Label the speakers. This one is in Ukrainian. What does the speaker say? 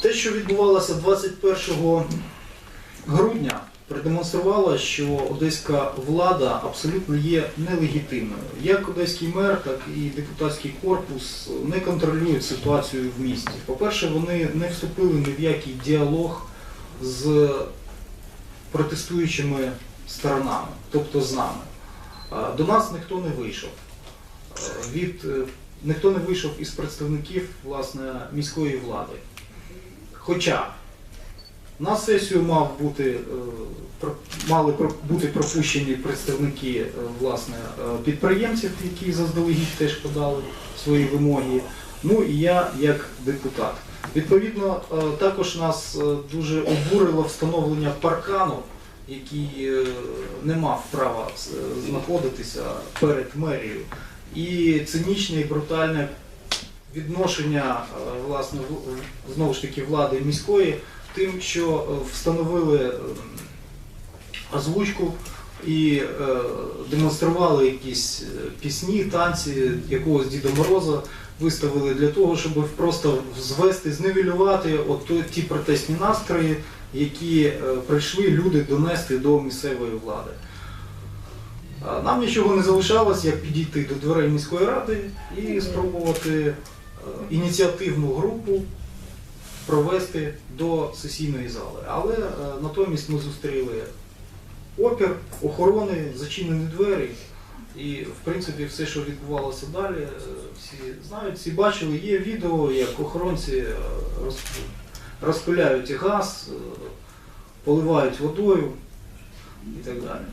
Speaker 1: Те, що відбувалося 21 грудня, продемонструвало, що одеська влада абсолютно є нелегітимною. Як одеський мер, так і депутатський корпус не контролюють ситуацію в місті. По-перше, вони не вступили ні в який діалог з протестуючими сторонами, тобто з нами. До нас ніхто не вийшов. Е, Від, е, ніхто не вийшов із представників власне, міської влади. Хоча на сесію мав бути, е, мали бути пропущені представники е, власне, е, підприємців, які заздалегідь теж подали свої вимоги. Ну і я як депутат. Відповідно, також нас дуже обурило встановлення паркану, який не мав права знаходитися перед мерією. І цинічне і брутальне відношення е, власне знову ж таки влади міської тим, що е, встановили е, озвучку і е, демонстрували якісь пісні, танці якогось Діда Мороза виставили для того, щоб просто звести, зневелювати от ті протестні настрої, які прийшли люди донести до місцевої влади. Нам нічого не залишалось, як підійти до дверей міської ради і спробувати ініціативну групу провести до сесійної зали. Але е, натомість ми зустріли опір, охорони, зачинені двері. І, в принципі, все, що відбувалося далі, е, всі знають, всі бачили. Є відео, як охоронці е, розпиляють газ, е, поливають водою і так далі.